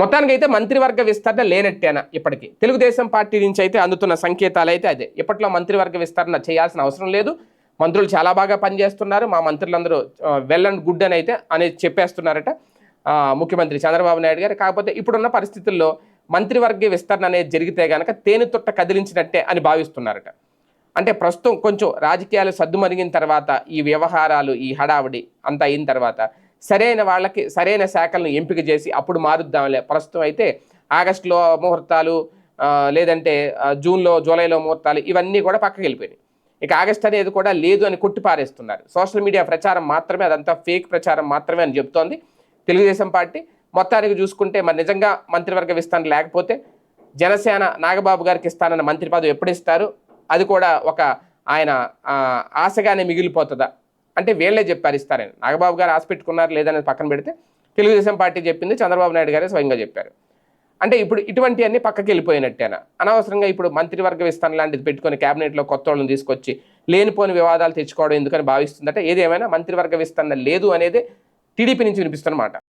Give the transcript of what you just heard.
మొత్తానికి అయితే మంత్రివర్గ విస్తరణ లేనట్టేనా ఇప్పటికి. తెలుగుదేశం పార్టీ నుంచి అయితే అందుతున్న సంకేతాలు అయితే అదే. ఇప్పట్లో మంత్రివర్గ విస్తరణ చేయాల్సిన అవసరం లేదు. మంత్రులు చాలా బాగా పనిచేస్తున్నారు. మా మంత్రులందరూ వెల్ అండ్ గుడ్ అని అయితే అనేది చెప్పేస్తున్నారట. ముఖ్యమంత్రి చంద్రబాబు నాయుడు గారు. కాకపోతే ఇప్పుడున్న పరిస్థితుల్లో మంత్రివర్గ విస్తరణ అనేది జరిగితే గనక తేనె తుట్ట కదిలించినట్టే అని భావిస్తున్నారట. అంటే ప్రస్తుతం కొంచెం రాజకీయాలు సద్దుమరిగిన తర్వాత ఈ వ్యవహారాలు ఈ హడావిడి అంతా అయిన తర్వాత సరైన వాళ్ళకి సరైన శాఖలను ఎంపిక చేసి అప్పుడు మారుద్దాంలే. ప్రస్తుతం అయితే ఆగస్టులో ముహూర్తాలు లేదంటే జూన్లో జూలైలో ముహూర్తాలు ఇవన్నీ కూడా పక్కకి వెళ్ళిపోయినాయి. ఇక ఆగస్ట్ అనేది కూడా లేదు అని కొట్టిపారేస్తున్నారు. సోషల్ మీడియా ప్రచారం మాత్రమే అదంతా ఫేక్ ప్రచారం మాత్రమే అని చెప్తోంది. తెలుగుదేశం పార్టీ మొత్తానికి చూసుకుంటే మరి నిజంగా మంత్రివర్గ విస్తరణ లేకపోతే జనసేన నాగబాబు గారికి ఇస్తానన్న మంత్రి పదవి ఎప్పుడు ఇస్తారు అది కూడా ఒక ఆయన ఆశగానే మిగిలిపోతుందా? అంటే వీళ్ళే చెప్పారు ఇస్తారని. నాగబాబు గారు ఆశ పెట్టుకున్నారు లేదనేది పక్కన పెడితే తెలుగుదేశం పార్టీ చెప్పింది చంద్రబాబు నాయుడు గారే స్వయంగా చెప్పారు. అంటే ఇప్పుడు ఇటువంటి అన్ని పక్కకి వెళ్ళిపోయినట్టేనా? అనవసరంగా ఇప్పుడు మంత్రివర్గ విస్తరణ లాంటిది పెట్టుకొని క్యాబినెట్లో కొత్త వాళ్ళని తీసుకొచ్చి లేనిపోని వివాదాలు తెచ్చుకోవడం ఎందుకని భావిస్తుందంటే ఏదేమైనా మంత్రివర్గ విస్తరణ లేదు అనేది టీడీపీ నుంచి వినిపిస్తున్నమాట